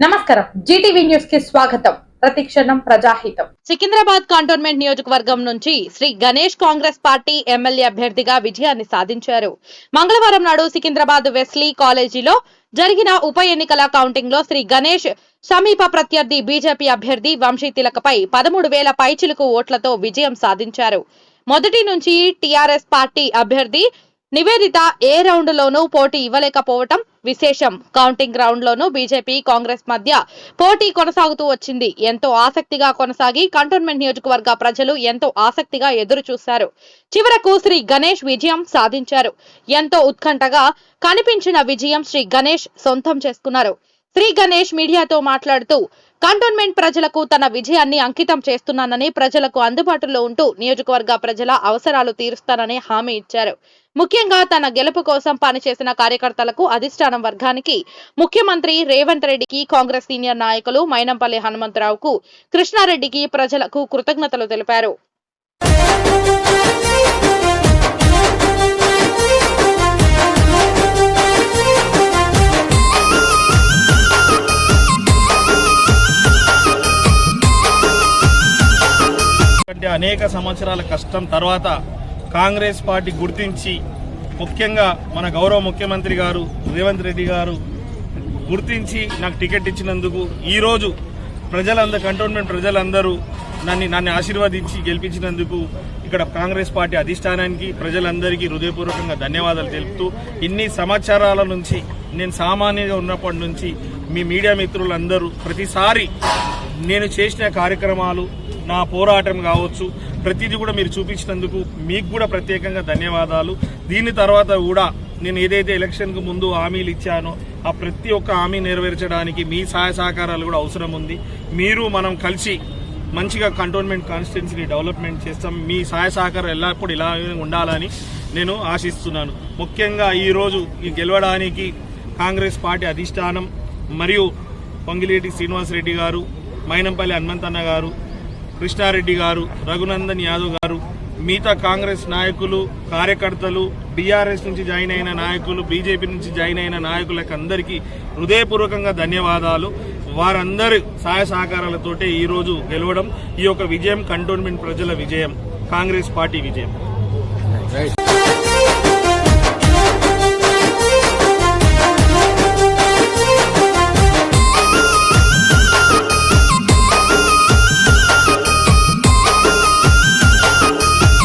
నమస్కారం. జీటీవీ న్యూస్కి స్వాగతం. ప్రతిక్షణం ప్రజాహితం. సికింద్రాబాద్ కంటోన్మెంట్ నియోజకవర్గం నుంచి Shri Ganesh Congress party MLA అభ్యర్థిగా విజయాన్ని సాధించారు. మంగళవారం నాడు సికింద్రాబాద్ వెస్లీ కాలేజీలో జరిగిన ఉప ఎన్నికల కౌంటింగ్లో శ్రీ గణేష్ సమీప ప్రత్యర్థి బీజేపీ అభ్యర్థి వంశీ తిలకపై పదమూడు వేల పైచిలుకు ఓట్లతో విజయం సాధించారు. మొదటి నుంచి టీఆర్ఎస్ పార్టీ అభ్యర్థి నివేదిత ఏ రౌండ్ లోనూ పోటీ ఇవ్వలేకపోవటం విశేషం. కౌంటింగ్ గ్రౌండ్ లోనూ బీజేపీ కాంగ్రెస్ మధ్య పోటీ కొనసాగుతూ వచ్చింది. ఎంతో ఆసక్తిగా కొనసాగి కంటోన్మెంట్ నియోజకవర్గ ప్రజలు ఎంతో ఆసక్తిగా ఎదురు చూశారు చివరకు శ్రీ గణేష్ విజయం సాధించారు. ఎంతో ఉత్కంఠగా కనిపించిన విజయం శ్రీ గణేష్ సొంతం చేసుకున్నారు. శ్రీ గణేష్ మీడియాతో మాట్లాడుతూ కంటోన్మెంట్ ప్రజలకు తన విజయాన్ని అంకితం చేస్తున్నానని ప్రజలకు అందుబాటులో ఉంటూ నియోజకవర్గ ప్రజల అవసరాలు తీరుస్తానని హామీ ఇచ్చారు. ముఖ్యంగా తన గెలుపు కోసం పనిచేసిన కార్యకర్తలకు అధిష్టానం వర్గానికి ముఖ్యమంత్రి రేవంత్ రెడ్డికి కాంగ్రెస్ సీనియర్ నాయకులు మైనంపల్లి హనుమంతరావుకు కృష్ణారెడ్డికి ప్రజలకు కృతజ్ఞతలు తెలిపారు. అనేక సంవత్సరాల కష్టం తర్వాత కాంగ్రెస్ పార్టీ గుర్తించి ముఖ్యంగా మన గౌరవ ముఖ్యమంత్రి గారు రేవంత్ రెడ్డి గారు గుర్తించి నాకు టికెట్ ఇచ్చినందుకు ఈరోజు ప్రజలందరూ కంటోన్మెంట్ ప్రజలందరూ నన్ను నన్ను ఆశీర్వదించి గెలిపించినందుకు ఇక్కడ కాంగ్రెస్ పార్టీ అధిష్టానానికి ప్రజలందరికీ హృదయపూర్వకంగా ధన్యవాదాలు తెలుపుతూ ఇన్ని సంవత్సరాల నుంచి నేను సామాన్యంగా ఉన్నప్పటి నుంచి మీ మీడియా మిత్రులందరూ ప్రతిసారి నేను చేసిన కార్యక్రమాలు నా పోరాటం కావచ్చు ప్రతిదీ కూడా మీరు చూపించినందుకు మీకు కూడా ప్రత్యేకంగా ధన్యవాదాలు. దీని తర్వాత కూడా నేను ఏదైతే ఎలక్షన్కు ముందు హామీలు ఇచ్చానో ఆ ప్రతి ఒక్క హామీ నెరవేర్చడానికి మీ సహాయ సహకారాలు కూడా అవసరం ఉంది. మీరు మనం కలిసి మంచిగా కంటోన్మెంట్ కాన్స్టిట్యున్సీని డెవలప్మెంట్ చేస్తాం. మీ సహాయ సహకారం ఎల్లప్పుడు ఇలా ఉండాలని నేను ఆశిస్తున్నాను. ముఖ్యంగా ఈరోజు ఈ గెలవడానికి కాంగ్రెస్ పార్టీ అధిష్టానం మరియు పొంగిలేటి శ్రీనివాసరెడ్డి గారు మైనంపల్లి హనుమంతన్న గారు కృష్ణారెడ్డి గారు రఘునందన్ యాదవ్ గారు మిగతా కాంగ్రెస్ నాయకులు కార్యకర్తలు బీఆర్ఎస్ నుంచి జాయిన్ అయిన నాయకులు బీజేపీ నుంచి జాయిన్ అయిన నాయకులకు అందరికీ హృదయపూర్వకంగా ధన్యవాదాలు. వారందరి సహాయ సహకారాలతోటే ఈరోజు గెలవడం ఈ యొక్క విజయం కంటోన్మెంట్ ప్రజల విజయం కాంగ్రెస్ పార్టీ విజయం.